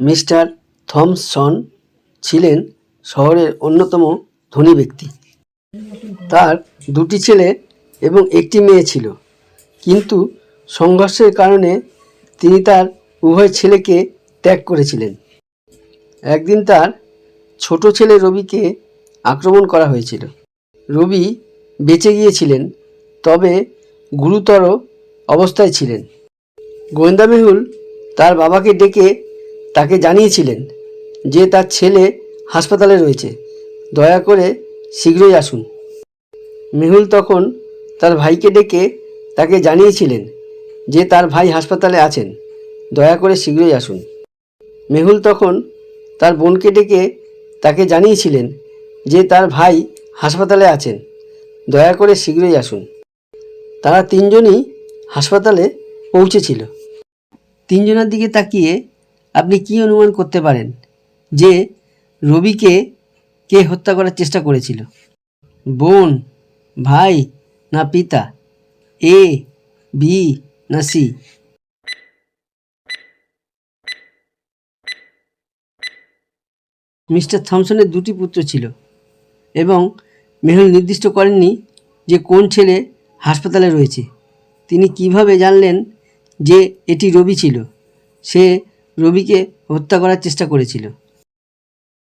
Mister Thomson ছিলেন শহরের অন্যতম ধনী ব্যক্তি। তার দুটি ছেলে এবং একটি মেয়ে ছিল। কিন্তু সংঘর্ষের কারণে তিনি তার উভয় ছেলেকে ত্যাগ করেছিলেন। একদিন তার ছোট ছেলে রবিকে আক্রমণ করা হয়েছিল। রবি বেঁচে গিয়েছিলেন, তবে গুরুতর অবস্থায় ছিলেন। গোয়েন্দা মেহুল তার বাবাকে ডেকে তাকে জানিয়েছিলেন যে তার ছেলে হাসপাতালে রয়েছে। দয়া করে শীঘ্রই আসুন। মেহুল তখন তার ভাইকে ডেকে তাকে জানিয়েছিলেন যে তার ভাই হাসপাতালে আছেন। দয়া করে শীঘ্রই আসুন। মেহুল তখন তার বোনকে ডেকে তাকে জানিয়েছিলেন যে তার ভাই হাসপাতালে আছেন। দয়া করে শীঘ্রই আসুন। তারা তিনজনই হাসপাতালে পৌঁছেছিল। তিনজনের দিকে তাকিয়ে আপনি কি অনুমান করতে পারেন যে রবিকে কে হত্যা করার চেষ্টা করেছিল? বোন, ভাই না পিতা? এ, বি না সি? মিস্টার থমসনের দুটি পুত্র ছিল এবং মেহুল নির্দিষ্ট করেননি যে কোন ছেলে হাসপাতালে রয়েছে। তিনি কীভাবে জানলেন যে এটি রবি ছিল? সে রবিকে হত্যা করার চেষ্টা করেছিল।